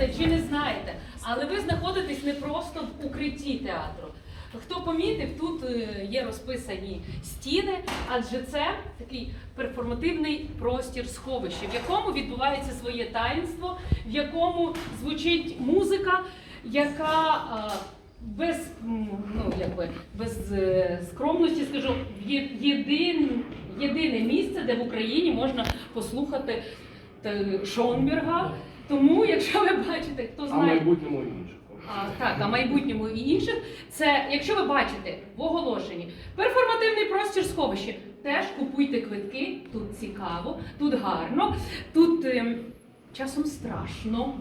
це чи не знаєте, але ви знаходитесь не просто в укритті театру. Хто помітив, тут е, є розписані стіни, адже це такий перформативний простір сховище, в якому відбувається своє таїнство, в якому звучить музика, яка без, ну, якби, без е, скромності скажу, є єдин, єдине місце, де в Україні можна послухати е, Шонберга. Тому, якщо ви бачите, хто А в знає. майбутньому інших. А, так, а майбутньому і інших. Це, якщо ви бачите в оголошенні перформативний простір сховище, теж купуйте квитки, тут цікаво, тут гарно, тут ем, часом страшно.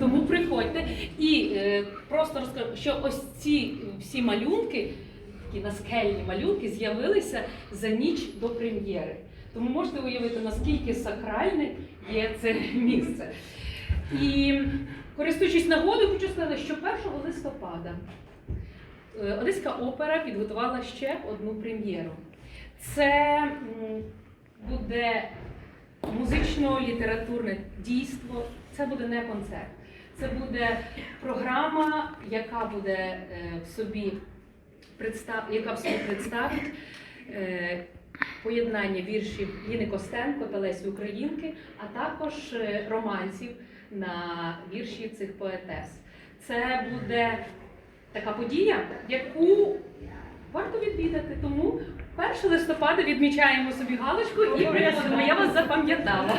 Тому приходьте. І е, просто розкажу, що ось ці всі малюнки, такі наскельні малюнки, з'явилися за ніч до прем'єри. Тому можете уявити, наскільки сакральне є це місце. І користуючись нагодою, хочу сказати, що 1 листопада е, Одеська опера підготувала ще одну прем'єру. Це буде музично-літературне дійство, це буде не концерт. Це буде програма, яка буде е, в собі представ... яка в собі представить е, поєднання віршів Ліни Костенко та Лесі Українки, а також романсів на вірші цих поетес. Це буде така подія, яку варто відвідати. Тому 1 листопада відмічаємо собі галочку і приходимо. Я вас запам'ятала.